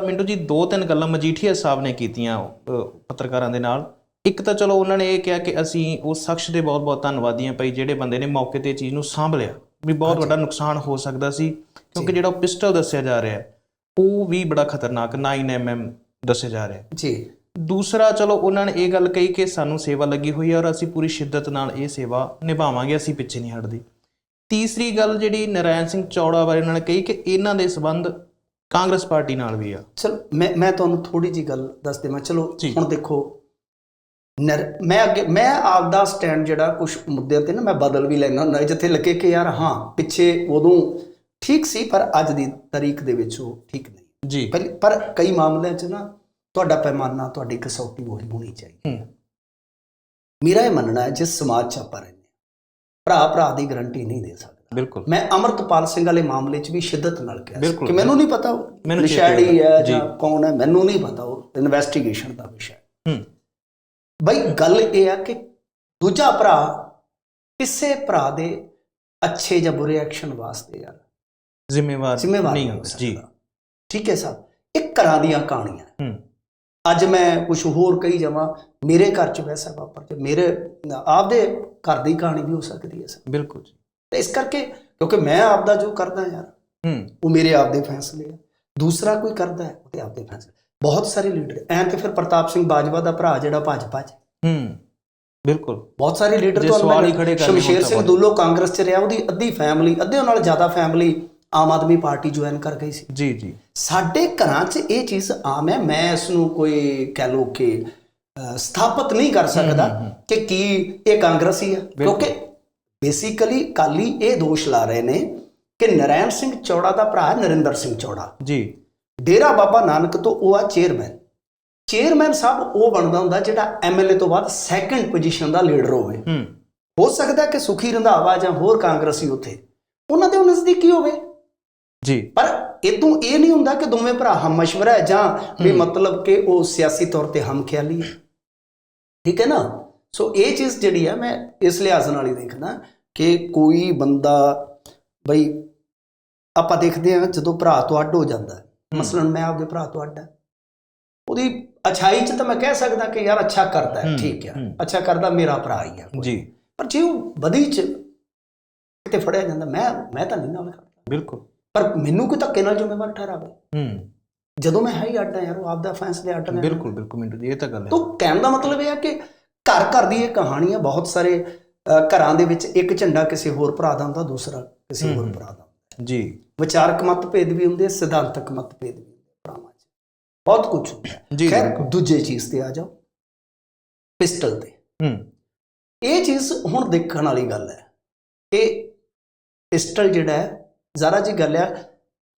ਮਿੰਟੂ ਜੀ ਦੋ ਤਿੰਨ ਗੱਲਾਂ ਮਜੀਠੀਆ ਸਾਹਿਬ ਨੇ ਕੀਤੀਆਂ ਪੱਤਰਕਾਰਾਂ ਦੇ ਨਾਲ। ਇੱਕ ਤਾਂ ਚਲੋ ਉਹਨਾਂ ਨੇ ਇਹ ਕਿਹਾ ਕਿ ਅਸੀਂ ਉਸ ਸ਼ਖਸ ਦੇ ਬਹੁਤ-ਬਹੁਤ ਧੰਨਵਾਦੀ ਹਾਂ ਭਾਈ ਜਿਹੜੇ ਬੰਦੇ ਨੇ ਮੌਕੇ ਤੇ ਚੀਜ਼ ਨੂੰ ਸਾਂਭ ਲਿਆ ਵੀ ਬਹੁਤ ਵੱਡਾ ਨੁਕਸਾਨ ਹੋ ਸਕਦਾ ਸੀ ਕਿਉਂਕਿ ਜਿਹੜਾ ਉਹ ਪਿਸਟਲ ਦੱਸਿਆ ਜਾ ਰਿਹਾ ਹੈ ਉਹ ਵੀ ਬੜਾ ਖਤਰਨਾਕ 9mm ਦੱਸਿਆ ਜਾ ਰਿਹਾ। ਜੀ। ਦੂਸਰਾ ਚਲੋ ਉਹਨਾਂ ਨੇ ਇਹ ਗੱਲ ਕਹੀ ਕਿ ਸਾਨੂੰ ਸੇਵਾ ਲੱਗੀ ਹੋਈ ਹੈ ਔਰ ਅਸੀਂ ਪੂਰੀ ਸ਼ਿੱਦਤ ਨਾਲ ਇਹ ਸੇਵਾ ਨਿਭਾਵਾਂਗੇ ਅਸੀਂ ਪਿੱਛੇ ਨਹੀਂ ਹਟਦੇ। ਤੀਸਰੀ ਗੱਲ ਜਿਹੜੀ ਨਰਾਇਣ ਸਿੰਘ ਚੌੜਾ ਬਾਰੇ ਉਹਨਾਂ ਨੇ ਕਹੀ ਕਿ ਇਹਨਾਂ ਦੇ ਸਬੰਧ ਕਾਂਗਰਸ ਪਾਰਟੀ ਨਾਲ ਵੀ ਆ। ਚਲ ਮੈਂ ਮੈਂ ਤੁਹਾਨੂੰ ਥੋੜੀ ਜੀ ਗੱਲ ਦੱਸ ਦੇਵਾਂ। ਚਲੋ। ਹੁਣ ਦੇਖੋ ਮੈਂ ਅੱਗੇ ਮੈਂ ਆਪਦਾ ਸਟੈਂਡ ਜਿਹੜਾ ਕੁਝ ਮੁੱਦਿਆਂ ਤੇ ਨਾ ਮੈਂ ਬਦਲ ਵੀ ਲੈਣਾ ਹੁੰਦਾ। ਜਿੱਥੇ ਲੱਗੇ ਕਿ ਯਾਰ ਹਾਂ ਪਿੱਛੇ ਉਦੋਂ ਠੀਕ ਸੀ ਪਰ ਅੱਜ ਦੀ ਤਾਰੀਖ ਦੇ ਵਿੱਚ ਉਹ ਠੀਕ ਨਹੀਂ। ਜੀ। ਪਰ ਕਈ ਮਾਮਲਿਆਂ 'ਚ ਨਾ ਤੁਹਾਡਾ ਪੈਮਾਨਾ ਤੁਹਾਡੀ ਕਸੌਟੀ ਉਹੀ ਹੋਣੀ ਚਾਹੀਦੀ ਹੂੰ। ਮੇਰਾ ਇਹ ਮੰਨਣਾ ਹੈ ਜਿਸ ਸਮਾਜ 'ਚ ਆਪਾਂ ਰਹਿੰਦੇ ਹਾਂ ਭਰਾ ਭਰਾ ਦੀ ਗਾਰੰਟੀ ਨਹੀਂ ਦੇ ਸਕਦਾ। ਬਿਲਕੁਲ। ਮੈਂ ਅਮਰਤਪਾਲ ਸਿੰਘ ਵਾਲੇ ਮਾਮਲੇ 'ਚ ਵੀ ਸ਼ਿੱਦਤ ਨਾਲ ਕਿਹਾ। ਕਿ ਮੈਨੂੰ ਨਹੀਂ ਪਤਾ ਉਹ ਨਸ਼ੈੜੀ ਹੈ ਜੀ। ਕੌਣ ਹੈ ਮੈਨੂੰ ਨਹੀਂ ਪਤਾ ਉਹ ਇਨਵੈਸਟੀਗੇਸ਼ਨ ਦਾ ਵਿਸ਼ਾ ਹੈ। ਹੂੰ। ਬਈ ਗੱਲ ਇਹ ਆ ਕਿ ਦੂਜਾ ਭਰਾ ਕਿਸੇ ਭਰਾ ਦੇ ਅੱਛੇ ਜਾਂ ਬੁਰੇ ਐਕਸ਼ਨ ਵਾਸਤੇ ਯਾਰ ਜ਼ਿੰਮੇਵਾਰ ਨਹੀਂ ਹੋ ਜੀ ਠੀਕ ਹੈ ਸਾਹਿਬ ਇਹ ਘਰਾਂ ਦੀਆਂ ਕਹਾਣੀਆਂ ਹੂੰ। ਅੱਜ ਮੈਂ ਕੁਝ ਹੋਰ ਕਹੀ ਜਾਵਾਂ ਮੇਰੇ ਘਰ 'ਚ ਵੈਸਾ ਵਾਪਰ ਤੇ ਮੇਰੇ ਆਪਦੇ ਘਰ ਦੀ ਕਹਾਣੀ ਵੀ ਹੋ ਸਕਦੀ ਹੈ ਸਰ। ਬਿਲਕੁਲ ਜੀ। ਇਸ ਕਰਕੇ ਕਿਉਂਕਿ ਮੈਂ ਆਪਦਾ ਜੋ ਕਰਦਾ ਯਾਰ ਹੂੰ। ਉਹ ਮੇਰੇ ਆਪਦੇ ਫੈਸਲੇ ਆ। ਦੂਸਰਾ ਕੋਈ ਕਰਦਾ ਹੈ ਉਹਦੇ ਆਪਦੇ ਫੈਸਲੇ। ਬਹੁਤ ਸਾਰੇ ਲੀਡਰ ਐਂ ਤੇ ਫਿਰ ਪ੍ਰਤਾਪ ਸਿੰਘ ਬਾਜਵਾ ਦਾ ਭਰਾ ਜਿਹੜਾ ਭਾਜਪਾ 'ਚ। ਹੂੰ ਬਿਲਕੁਲ। ਬਹੁਤ ਸਾਰੇ ਲੀਡਰ ਹੀ ਮੈਂ- ਖੜੇ ਹੋਣ ਸ਼ਮਸ਼ੇਰ ਤਾਂ ਸਿੰਘ ਦੁੱਲੋ ਕਾਂਗਰਸ 'ਚ ਰਿਹਾ ਉਹਦੀ ਅੱਧੀ ਫੈਮਿਲੀ ਅੱਧੇ ਨਾਲੋਂ ਜ਼ਿਆਦਾ ਫੈਮਿਲੀ ਆਮ ਆਦਮੀ ਪਾਰਟੀ ਜੁਆਇਨ ਕਰ ਗਈ ਸੀ। ਜੀ ਜੀ। ਸਾਡੇ ਘਰਾਂ 'ਚ ਇਹ ਚੀਜ਼ ਆਮ ਹੈ ਮੈਂ ਇਸ ਨੂੰ ਕੋਈ ਕਹਿ ਲੋ ਕਿ ਸਥਾਪਿਤ ਨਹੀਂ ਕਰ ਸਕਦਾ ਕਿ ਕੀ ਇਹ ਕਾਂਗਰਸੀ ਹੈ ਕਿਉਂਕਿ ਬੇਸਿਕਲੀ ਕਾਲੀ ਇਹ ਦੋਸ਼ ਲਾ ਰਹੇ ਨੇ ਕਿ ਨਰੈਣ ਸਿੰਘ ਚੌੜਾ ਦਾ ਭਰਾ ਨਰਿੰਦਰ ਸਿੰਘ ਚੌੜਾ। ਜੀ। ਡੇਰਾ ਬਾਬਾ ਨਾਨਕ ਤੋਂ ਉਹ ਆ ਚੇਅਰਮੈਨ ਚੇਅਰਮੈਨ ਸਾਹਿਬ ਉਹ ਬਣਦਾ ਹੁੰਦਾ ਜਿਹੜਾ ਐਮਐਲਏ ਤੋਂ ਬਾਅਦ ਸੈਕੰਡ ਪੋਜੀਸ਼ਨ ਦਾ ਲੀਡਰ ਹੋਵੇ। ਹੂੰ। ਹੋ ਸਕਦਾ ਕਿ ਸੁਖੀ ਰੰਧਾਵਾ ਜਾਂ ਹੋਰ ਕਾਂਗਰਸੀ ਉੱਥੇ। ਉਹਨਾਂ ਦੇ ਉਹ ਨਜ਼ਦੀਕੀ ਹੋਵੇ। ਜੀ। ਪਰ ਇਦੋਂ ਇਹ ਨਹੀਂ ਹੁੰਦਾ ਕਿ ਦੋਵੇਂ ਭਰਾ ਹਮ ਮਸ਼ਵਰਾ ਹੈ ਜਾਂ ਵੀ ਮਤਲਬ ਕਿ ਉਹ ਸਿਆਸੀ ਤੌਰ ਤੇ ਹਮ ਖਿਆਲੀ ਹੈ। ਠੀਕ ਹੈ ਨਾ? ਸੋ ਇਹ ਚੀਜ਼ ਜਿਹੜੀ ਆ ਮੈਂ ਇਸ ਲਿਹਾਜ਼ ਨਾਲ ਹੀ ਦੇਖਦਾ ਕਿ ਕੋਈ ਬੰਦਾ ਬਈ ਆਪਾਂ ਦੇਖਦੇ ਹਾਂ ਜਦੋਂ ਭਰਾ ਤੋਂ ਅੱਡ ਹੋ ਜਾਂਦਾ ਮਸਲਨ ਮੈਂ ਆਪਦੇ ਭਰਾ ਤੋਂ ਅੱਡ ਉਹਦੀ ਅਛਾਈ ਚ ਤਾਂ ਮੈਂ ਕਹਿ ਸਕਦਾ ਕਿ ਯਾਰ ਅੱਛਾ ਕਰਦਾ ਹੈ ਠੀਕ ਹੈ। ਅੱਛਾ ਕਰਦਾ ਮੇਰਾ ਭਰਾ ਹੀ ਹੈ ਜੀ। ਪਰ ਜੇ ਉਹ ਬਦੀ ਚ ਕਿਤੇ ਫੜਿਆ ਜਾਂਦਾ ਮੈਂ ਮੈਂ ਤਾਂ ਨਹੀਂ ਨਾਲ ਖੜਦਾ ਬਿਲਕੁਲ। ਪਰ ਮੈਨੂੰ ਕੋਈ ਧੱਕੇ ਨਾਲ ਜ਼ਿੰਮੇਵਾਰ ਠਹਿਰਾਵੇ। ਹੂੰ। ਜਦੋਂ ਮੈਂ ਹੈ ਹੀ ਅੱਡ ਆ ਯਾਰ ਉਹ ਆਪਦਾ ਫੈਸਲੇ ਅੱਡ ਨੇ। ਬਿਲਕੁਲ ਬਿਲਕੁਲ ਮਿੰਟੂ ਜੀ ਇਹ ਤਾਂ ਗੱਲ ਹੈ। ਤਾਂ ਕਹਿਣ ਦਾ ਮਤਲਬ ਇਹ ਹੈ ਕਿ ਘਰ ਘਰ ਦੀ ਇਹ ਕਹਾਣੀ ਹੈ ਬਹੁਤ ਸਾਰੇ ਘਰਾਂ ਦੇ ਵਿੱਚ ਇੱਕ ਝੰਡਾ ਕਿਸੇ ਹੋਰ ਭਰਾ ਦਾ ਹੁੰਦਾ ਦੂਸਰਾ ਕਿਸੇ ਹੋਰ ਭਰਾ ਦਾ ਹੁੰਦਾ। ਜੀ। ਵਿਚਾਰਕ ਮਤਭੇਦ ਵੀ ਹੁੰਦੇ ਸਿਧਾਂਤਕ ਮਤਭੇਦ ਵੀ ਹੁੰਦੇ ਭਰਾਵਾਂ 'ਚ। ਬਹੁਤ ਕੁਝ ਹੁੰਦਾ। ਖੈਰ। ਦੂਜੇ ਚੀਜ਼ ਤੇ ਆ ਜਾਓ। ਪਿਸਟਲ ਤੇ। ਹੂੰ। ਇਹ ਚੀਜ਼ ਹੁਣ ਦੇਖਣ ਵਾਲੀ ਗੱਲ ਹੈ। ਕਿ ਪਿਸਟਲ ਜਿਹੜਾ ਹੈ ਜ਼ਰਾ ਜੀ ਗੱਲ ਹੈ